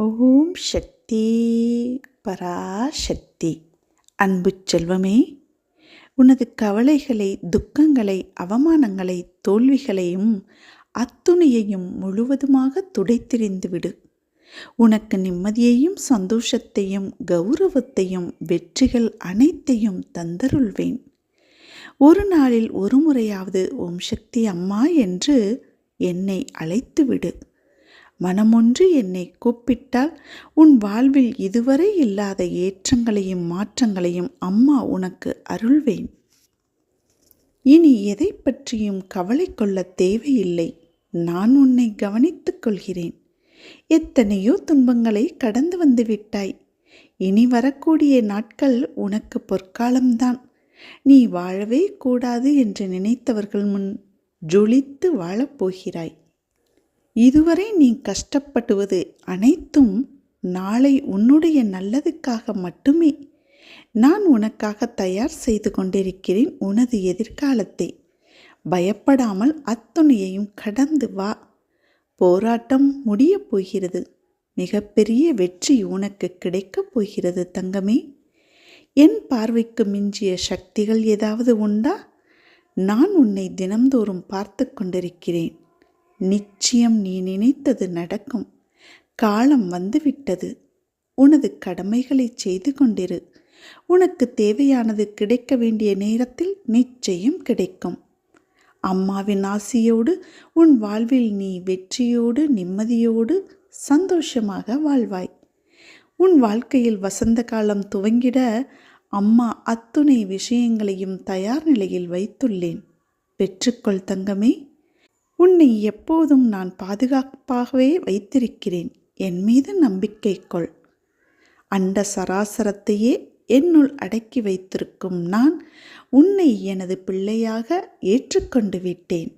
ஓம் சக்தி பராசக்தி. அன்பு செல்வமே உனது கவலைகளை துக்கங்களை அவமானங்களை தோல்விகளையும் அத்துணையையும் முழுவதுமாக துடைத்தெறிந்து விடு. உனக்கு நிம்மதியையும் சந்தோஷத்தையும் கௌரவத்தையும் வெற்றிகள் அனைத்தையும் தந்தருள்வேன். ஒரு நாளில் ஒரு முறையாவது ஓம் சக்தி அம்மா என்று என்னை அழைத்து விடு மனமொன்று என்னை கூப்பிட்டால் உன் வாழ்வில் இதுவரை இல்லாத ஏற்றங்களையும் மாற்றங்களையும் அம்மா உனக்கு அருள்வேன். இனி எதை பற்றியும் கவலை கொள்ள தேவையில்லை. நான் உன்னை கவனித்துக் கொள்கிறேன். எத்தனையோ துன்பங்களை கடந்து வந்து விட்டாய். இனி வரக்கூடிய நாட்கள் உனக்கு பொற்காலம்தான். நீ வாழவே கூடாது என்று நினைத்தவர்கள் முன் ஜொலித்து வாழப்போகிறாய் இதுவரை நீ கஷ்டப்படுவது அனைத்தும் நாளை உன்னுடைய நல்லதுக்காக மட்டுமே. நான் உனக்காக தயார் செய்து கொண்டிருக்கிறேன் உனது எதிர்காலத்தை. பயப்படாமல் அத்துணையையும் கடந்து வா. போராட்டம் முடியப் போகிறது. மிகப்பெரிய வெற்றி உனக்கு கிடைக்கப் போகிறது தங்கமே. என் பார்வைக்கு மிஞ்சிய சக்திகள் ஏதாவது உண்டா? நான் உன்னை தினம்தோறும் பார்த்து கொண்டிருக்கிறேன். நிச்சயம் நீ நினைத்தது நடக்கும். காலம் வந்துவிட்டது. உனது கடமைகளை செய்து கொண்டிரு. உனக்கு தேவையானது கிடைக்க வேண்டிய நேரத்தில் நிச்சயம் கிடைக்கும். அம்மாவின் ஆசியோடு உன் வாழ்வில் நீ வெற்றியோடு நிம்மதியோடு சந்தோஷமாக வாழ்வாய். உன் வாழ்க்கையில் வசந்த காலம் துவங்கிட அம்மா அத்துணை விஷயங்களையும் தயார் நிலையில் வைத்துள்ளேன். பெற்றுக்கொள் தங்கமே. உன்னை எப்போதும் நான் பாதுகாப்பாகவே வைத்திருக்கிறேன். என் மீது நம்பிக்கை கொள். அண்ட சராசரத்தையே என்னுள் அடக்கி வைத்திருக்கும் நான் உன்னை எனது பிள்ளையாக ஏற்றுக்கொண்டு விட்டேன்.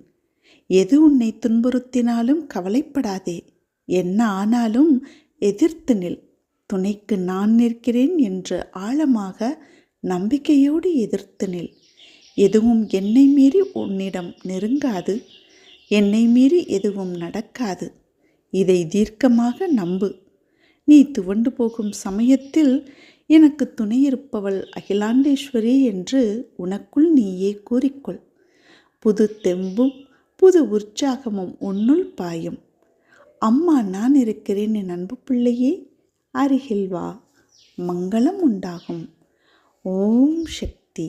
எது உன்னை துன்புறுத்தினாலும் கவலைப்படாதே. என்ன ஆனாலும் எதிர்த்து நில். துணைக்கு நான் நிற்கிறேன் என்று ஆழமாக நம்பிக்கையோடு எதிர்த்து நில். எதுவும் என்னை மீறி உன்னிடம் நெருங்காது. என்னை மீறி எதுவும் நடக்காது. இதை தீர்க்கமாக நம்பு. நீ துவண்டு போகும் சமயத்தில் எனக்கு துணையிருப்பவள் அகிலாண்டேஸ்வரி என்று உனக்குள் நீயே கூறிக்கொள். புது தெம்பும் புது உற்சாகமும் உன்னுள் பாயும். அம்மா நான் இருக்கிறேன் என் அன்பு பிள்ளையே அருகில் வா மங்களம் உண்டாகும். ஓம் சக்தி.